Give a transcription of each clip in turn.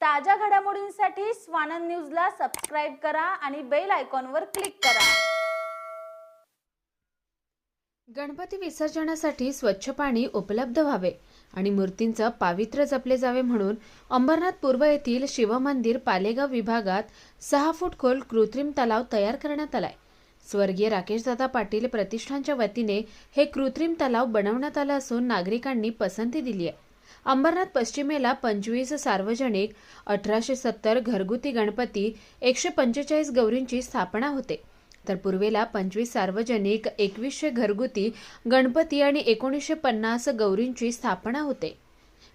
ताज्या घडामोडींसाठी स्वानंद न्यूजला सबस्क्राईब करा आणि बेल आयकॉनवर क्लिक करा. गणपती विसर्जनासाठी स्वच्छ पाणी उपलब्ध व्हावे आणि मूर्तींचं पावित्र्य जपले जावे म्हणून अंबरनाथ पूर्व येथील शिवमंदिर पालेगाव विभागात सहा फूट खोल कृत्रिम तलाव तयार करण्यात आलाय. स्वर्गीय राकेशदादा पाटील प्रतिष्ठानच्या वतीने हे कृत्रिम तलाव बनवण्यात आलं असून नागरिकांनी पसंती दिली आहे. अंबरनाथ पश्चिमेला पंचवीस सार्वजनिक अठराशे सत्तर घरगुती गणपती एकशे पंचेचाळीस गौरींची स्थापना होते. तर पूर्वेला पंचवीस सार्वजनिक एकवीसशे घरगुती गणपती आणि एकोणीसशे पन्नास गौरींची स्थापना होते.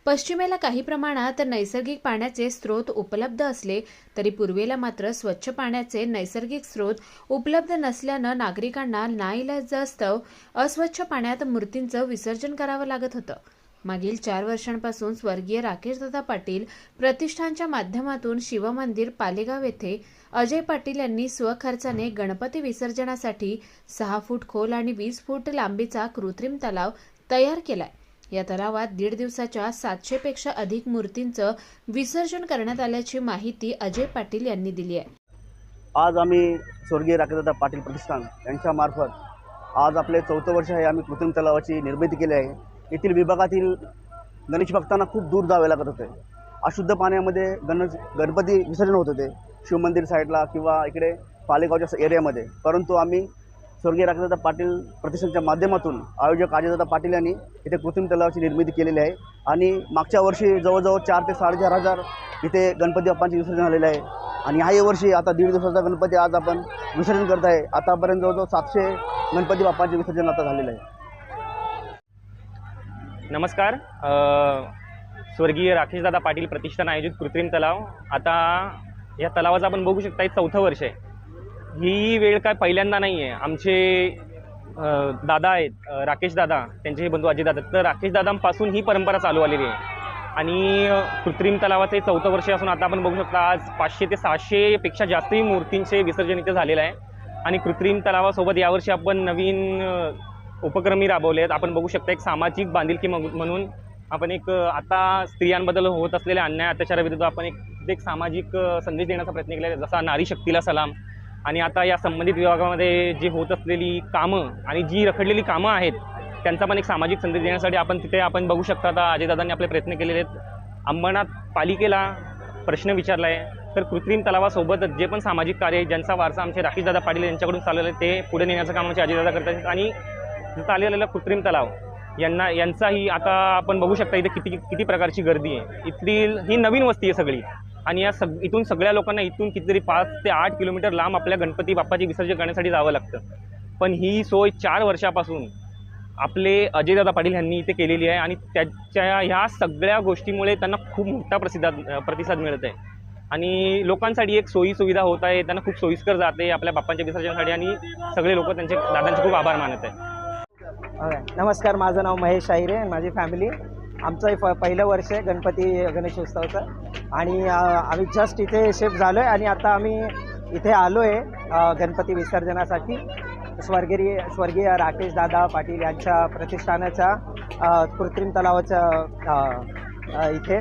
पश्चिमेला काही प्रमाणात नैसर्गिक पाण्याचे स्रोत उपलब्ध असले तरी पूर्वेला मात्र स्वच्छ पाण्याचे नैसर्गिक स्रोत उपलब्ध नसल्यानं नागरिकांना नाईलाजास्तव अस्वच्छ पाण्यात मूर्तींचं विसर्जन करावं लागत होतं. मागील चार वर्षांपासून स्वर्गीय राकेशदादा पाटील प्रतिष्ठानच्या माध्यमातून शिवमंदिर पालेगाव येथे अजय पाटील यांनी स्वखर्चाने गणपती विसर्जनासाठी सहा फूट खोल आणि वीस फूट लांबीचा कृत्रिम तलाव तयार केलाय. या तलावात दीड दिवसाच्या सातशे पेक्षा अधिक मूर्तींचं विसर्जन करण्यात आल्याची माहिती अजय पाटील यांनी दिली आहे. आज आम्ही स्वर्गीय राकेशदादा पाटील प्रतिष्ठान यांच्यामार्फत आज आपले चौथं वर्ष हे आम्ही कृत्रिम तलावाची निर्मिती केली आहे. येथील विभागातील गणेश भक्तांना खूप दूर जावे लागत होते. अशुद्ध पाण्यामध्ये गणेश गणपती विसर्जन होत होते शिवमंदिर साईडला किंवा इकडे पालेगावच्या एरियामध्ये. परंतु आम्ही स्वर्गीय राजदादा पाटील प्रतिष्ठानच्या माध्यमातून आयोजक अजयदादा पाटील यांनी इथे कृत्रिम तलावाची निर्मिती केलेली आहे. आणि मागच्या वर्षी जवळजवळ चार ते साडेचार हजार इथे गणपती बाप्पांचे विसर्जन झालेलं आहे. आणि ह्याही वर्षी आता दीड दिवसाचा गणपती आज आपण विसर्जन करत आहे. आतापर्यंत जवळजवळ सातशे गणपती बाप्पांचे विसर्जन आता झालेलं आहे. नमस्कार. स्वर्गीय राकेशदादा पाटील प्रतिष्ठान आयोजित कृत्रिम तलाव. आता या तलावाचं आपण बघू शकता चौथं वर्ष आहे. ही वेळ काय पहिल्यांदा नाही आहे आमचे दादा आहेत राकेश दादा त्यांचे हे बंधू अजितदादा दादा तर राकेश दादांपासून ही परंपरा चालू आलेली आहे. आणि कृत्रिम तलावाचं हे चौथं वर्ष असून आता आपण बघू शकता आज पाचशे ते सहाशेपेक्षा जास्तही मूर्तींचे विसर्जन इथे झालेलं आहे. आणि कृत्रिम तलावासोबत यावर्षी आपण नवीन अ, उपक्रमही राबवले आहेत. आपण बघू शकता एक सामाजिक बांधिलकी मग- म्हणून आपण एक आता स्त्रियांबद्दल होत असलेल्या अन्याय अत्याचाराविरुद्ध आपण एक एक सामाजिक संदेश देण्याचा प्रयत्न केला आहे. जसा नारी शक्तीला सलाम. आणि आता या संबंधित विभागामध्ये जी होत असलेली कामं आणि जी रखडलेली कामं आहेत त्यांचा पण एक सामाजिक संदेश देण्यासाठी आपण तिथे आपण बघू शकता आता अजयदादांनी आपले प्रयत्न केलेले आहेत. अंबरनाथ पालिकेला प्रश्न विचारला आहे तर कृत्रिम तलावासोबतच जे पण सामाजिक कार्य ज्यांचा वारसा आमचे राकेशदादा पाटील यांच्याकडून चाललेलं आहे ते पुढे नेण्याचं काम आमचे अजयदादा करत आहेत आणि जो आलेला कृत्रिम तलाव. यांना यांचाही आता आपण बघू शकता इथे किती किती प्रकारची गर्दी आहे. इथली ही नवीन वस्ती आहे सगळी. आणि या सग इथून सगळ्या लोकांना इथून कितीतरी पाच ते आठ किलोमीटर लांब आपल्या गणपती बाप्पाचे विसर्जन करण्यासाठी जावं लागतं. पण ही सोय चार वर्षापासून आपले अजयदादा पाटील यांनी इथे केलेली आहे आणि त्याच्या ह्या सगळ्या गोष्टीमुळे त्यांना खूप मोठा प्रसिद्ध प्रतिसाद मिळत आहे. आणि लोकांसाठी एक सोयी सुविधा होत आहे. त्यांना खूप सोयीस्कर जाते आपल्या बाप्पांच्या विसर्जनासाठी आणि सगळे लोक त्यांचे दादांचे खूप आभार मानत आहे नमस्कार माझं नाव महेश आहिरे आणि माझी फॅमिली आमचं हे पहिलं वर्ष आहे गणपती गणेश उत्सवाचं आणि आम्ही जस्ट इथे शिफ्ट झालो आहे आणि आता आम्ही इथे आलो आहे गणपती विसर्जनासाठी. स्वर्गीय स्वर्गीय राकेश दादा पाटील यांच्या प्रतिष्ठानाच्या कृत्रिम तलावाचं इथे.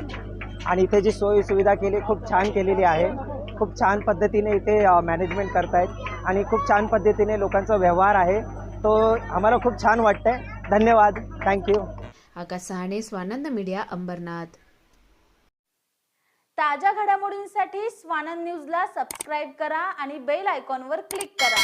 आणि इथे जी सोयी सुविधा केली खूप छान केलेली आहे. खूप छान पद्धतीने इथे मॅनेजमेंट करतायत. आणि खूप छान पद्धतीने लोकांचा व्यवहार आहे. तो आम्हाला खूप छान वाटतंय. धन्यवाद. Thank you Akash Sahane Swanand media Ambarnath. ताज्या घडामोडींसाठी स्वानंद न्यूजला सबस्क्राईब करा आणि बेल आयकॉनवर क्लिक करा.